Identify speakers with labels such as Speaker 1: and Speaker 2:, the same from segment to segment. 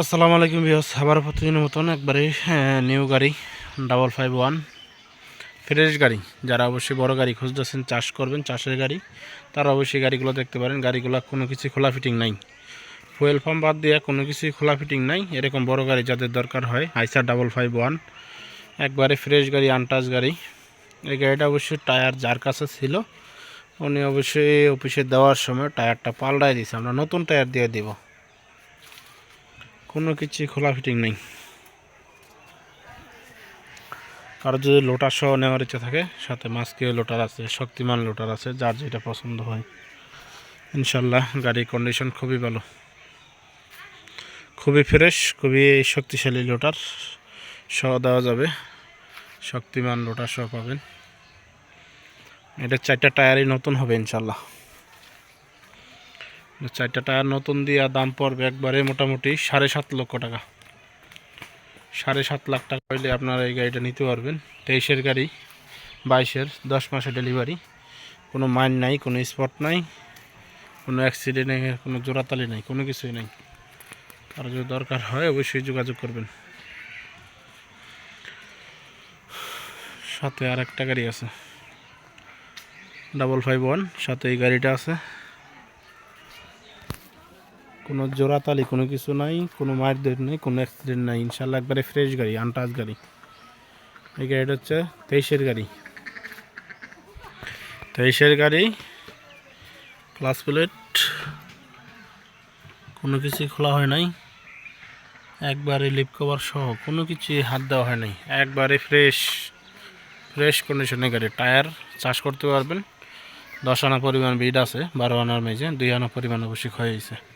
Speaker 1: আসসালামু আলাইকুম বিহস আবার প্রতিদিনের মতন একবারে নিউ গাড়ি ডাবল ফাইভ ওয়ান ফ্রেশ গাড়ি। যারা অবশ্যই বড় গাড়ি খুঁজতেছেন, চাষ করবেন, চাষের গাড়ি, তারা অবশ্যই গাড়িগুলো দেখতে পারেন। গাড়িগুলো কোনো কিছু খোলা ফিটিং নাই। ফুয়েল পাম্প বাদ দিয়ে কোনো কিছুই খোলা ফিটিং নাই। এরকম বড় গাড়ি যাদের দরকার হয় আইসার ডাবল ফাইভ ওয়ান একবারে ফ্রেশ গাড়ি আনটাচ গাড়ি। এই গাড়িটা অবশ্যই টায়ার যার কাছে ছিল, উনি অবশ্যই অফিসে দেওয়ার সময় টায়ারটা পাল্টাই দিয়েছে আমরা নতুন টায়ার দিয়ে দিব। কোনো কিছু খোলা ফিটিং নেই। কারও যদি লোটার সহ নেওয়ার ইচ্ছা থাকে, সাথে মাস্কে লোটার আছে, শক্তিমান লোটার আছে, যার যেটা পছন্দ হয়। ইনশাল্লাহ গাড়ির কন্ডিশন খুবই ভালো। খুবই ফ্রেশ খুবই শক্তিশালী লোটার সহ দেওয়া যাবে। শক্তিমান লোটার সহ পাবেন। এটা চারটা টায়ারই নতুন হবে ইনশাল্লাহ চারটা টায়ার নতুন দিয়ে দাম পড়বে একবারে মোটামুটি সাড়ে সাত লক্ষ টাকা। সাড়ে সাত লাখ টাকা হইলে আপনারা এই গাড়িটা নিতে পারবেন। তেইশের গাড়ি, বাইশের, দশ মাসে ডেলিভারি। কোনো মাইন নাই, কোনো স্পট নাই, কোনো অ্যাক্সিডেন্ট নেই কোনো জোড়াতালি নাই, কোনো কিছুই নাই। আর যদি দরকার হয় অবশ্যই যোগাযোগ করবেন। সাথে আর একটা গাড়ি আছে। ডাবল ফাইভ ওয়ান সাথে এই গাড়িটা আছে। কোনো জোড়াতালি, কোনো কিছু নাই, কোনো মায়ের দের নেই, কোনো অ্যাক্সিডেন্ট নাই। ইনশাল্লাহ একবারে ফ্রেশ গাড়ি আনটাচ গাড়ি। এই গাড়িটা হচ্ছে তেইশের গাড়ি। তেইশের গাড়ি ক্লাস প্লেট কোনো কিছুই খোলা হয় নাই। একবারে লিপ কভার সহ কোনো কিছুই হাত দেওয়া হয় নাই। একবারে ফ্রেশ ফ্রেশ কন্ডিশনের গাড়ি। টায়ার চাষ করতে পারবেন। দশ আনা পরিমাণ বিড আছে, বারো আনার মেজে দুই আনা পরিমাণ অবশ্যই ক্ষয় হয়েছে।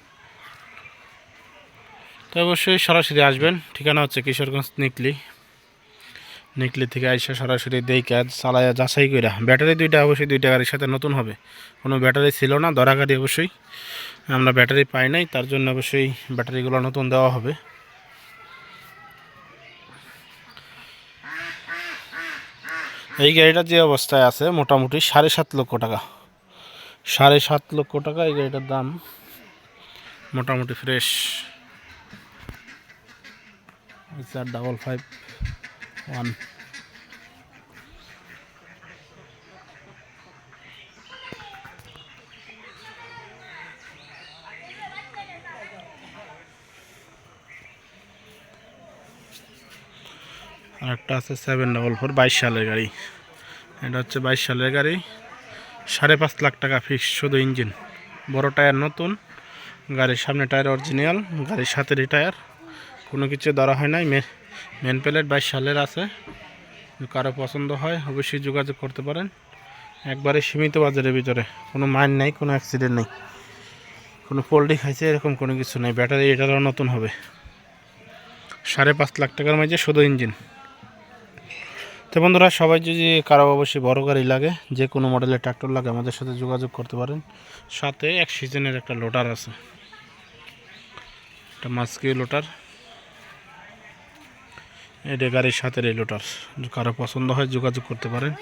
Speaker 1: তো অবশ্যই সরাসরি আসবেন। ঠিকানা হচ্ছে কিশোরগঞ্জ নিকলি। নিকলি থেকে আইসা সরাসরি দেই কাজ চালায়া যাচাই কইরা, ব্যাটারি দুইটা অবশ্যই দুইটা গাড়ির সাথে নতুন হবে। কোনো ব্যাটারি ছিল না ধরা গাড়ি অবশ্যই। আমরা ব্যাটারি পাই নাই, তার জন্য অবশ্যই ব্যাটারিগুলো নতুন দেওয়া হবে। এই গাড়িটা যে অবস্থায় আছে, মোটামুটি সাড়ে সাত লক্ষ টাকা। সাড়ে সাত লক্ষ টাকা এই গাড়িটার দাম। মোটামুটি ফ্রেশ। ডাবল ফাইভ ওয়ান আর একটা আছে সেভেন ডাবল ফোর বাইশ সালের গাড়ি। এটা হচ্ছে বাইশ সালের গাড়ি। সাড়ে পাঁচ লাখ টাকা ফিক্স শুধু ইঞ্জিন বড় টায়ার নতুন, গাড়ির সামনে টায়ার অরিজিনাল গাড়ির সাথে টায়ার কোনো কিছু ধরা হয় নাই। মেন প্লেট বাইশ সালের আছে। কারও পছন্দ হয়, অবশ্যই যোগাযোগ করতে পারেন। একবারে সীমিত বাজারের ভিতরে। কোনো মাইন নাই, কোনো অ্যাক্সিডেন্ট নেই। কোনো পোলট্রি খাইছে, এরকম কোনো কিছু নেই। ব্যাটারি এটারও নতুন হবে। সাড়ে পাঁচ লাখ টাকার মাঝে শুধু ইঞ্জিন। তো বন্ধুরা, সবাই যদি কারও অবশ্যই বড় গাড়ি লাগে, যে কোনো মডেলের ট্র্যাক্টর লাগে, আমাদের সাথে যোগাযোগ করতে পারেন। সাথে এক সিজনের একটা লোটার আছে। একটা মাস্কি লোটার এটা গাড়ির সাথে রেলোটার কারও পছন্দ হয় যোগাযোগ করতে পারেন।